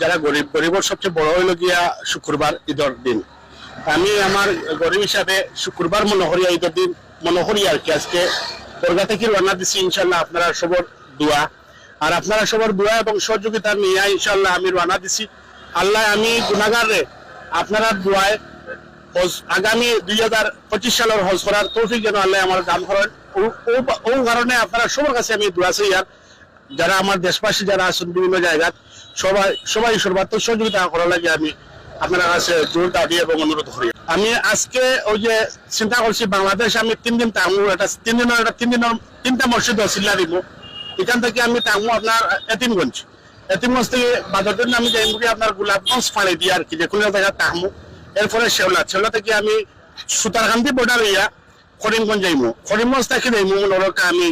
যারা গরিব, গরিবর সবচেয়ে বড় হইল গিয়া শুক্রবার, ঈদের দিন। আমি আমার গরিব হিসাবে শুক্রবার মনোহরিয়া, ঈদের দিন মনোহরিয়া আর কি। আজকে কলকাতা থেকে রান্না দিচ্ছি ইনশাল্লাহ আপনারা সবর দোয়া। আর আপনারা সবার দোয়া এবং সহযোগিতা নিয়ে ইনশাল্লাহ আমি রান্না দিছি। আল্লাহ আমি গুণাগার আপনারা দোয়ায় হজ, আগামী দুই হাজার পঁচিশ সালের হজ করার তৌফিক যেন আল্লাহ আমার দান করেন। ও কারণে আপনারা সবার কাছে আমি দোয়া চাই আর যারা আমার দেশবাসী যারা আছেন বিভিন্ন জায়গায় সবাই সবাই সর্বাত্মক সহযোগিতা করা লাগে আমি আপনার কাছে জোর দাবি এবং অনুরোধ করি। আমি আজকে ওই যে চিন্তা করছি, বাংলাদেশ আমি তিন দিন তামু একটা তিন দিনের একটা তিন দিনের, তিনটা মসজিদ চিল্লা দিব। এখান থেকে আমি তামু আপনার এতিমগঞ্জ। এতিমগঞ্জ থেকে বাজার জন্য আমি যাই মুখে আপনার গোলাপগঞ্জ ফাড়ে দিয়ে আর কি, যে কোনো জায়গায় তামু এরপরে শেওলা শেওলা থেকে আমি সুতারকান্দি বর্ডার হইয়া করিমগঞ্জ যাইমু। করিমগঞ্জ থেকে যাইমু নরকা আমি,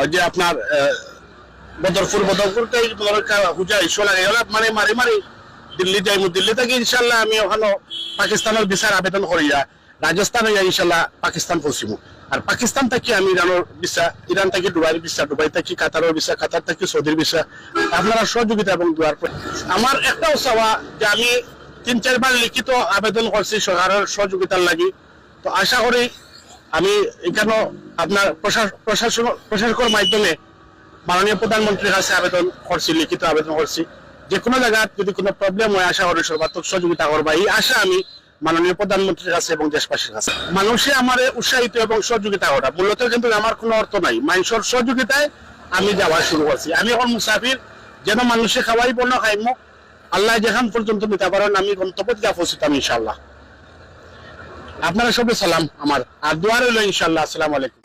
ওই যে আপনার বদরপুর বদরপুরতে হুজা ইস্যু লাগে। এগুলা মানে মারি মারি দিল্লি যাইমু। দিল্লি থেকে ইনশাল্লাহ আমি ওখানে পাকিস্তানের বিচার আবেদন করিয়া রাজস্থানে যাই ইনশাল্লাহ পাকিস্তান পৌঁছিমু। আর পাকিস্তান থেকে আমি ইরানের ভিসা, ইরান থেকে দুবাইয়ের ভিসা, দুবাই থেকে কাতারের ভিসা, কাতার থেকে সৌদির ভিসা, আপনারা সহযোগিতা এবং দুয়ার আমার একটাও চাওয়া যে আমি তিন, চারবার লিখিত আবেদন করছি সরকারের সহযোগিতার লাগি। তো আশা করি আমি এখানে আপনার প্রশাস- প্রশাসন প্রশাসকের মাধ্যমে মাননীয় প্রধানমন্ত্রীর কাছে আবেদন করছি, লিখিত আবেদন করছি। যে কোনো জায়গায় যদি কোনো প্রবলেম হয়, আশা করি সর্বাত্মক সহযোগিতা করবা। এই আশা আমি মাননীয় প্রধানমন্ত্রীর কাছে এবং দেশবাসীর কাছে। মানুষে আমার উৎসাহিত এবং সহযোগিতা করা। মূলত কিন্তু আমার কোনো অর্থ নাই। মানুষের সহযোগিতায় আমি যাওয়া শুরু করছি। আমি এখন মুসাফির, যেন মানুষে খাওয়াই বন্য খাইম। আল্লাহ যেখান পর্যন্ত নিতে পারেন, আমি গন্তব্য যা পৌঁছিতাম ইনশাল্লাহ আপনারা সবে সালাম আমার। আর দোয়ার হইল ইনশাল্লাহ আসসালামু আলাইকুম।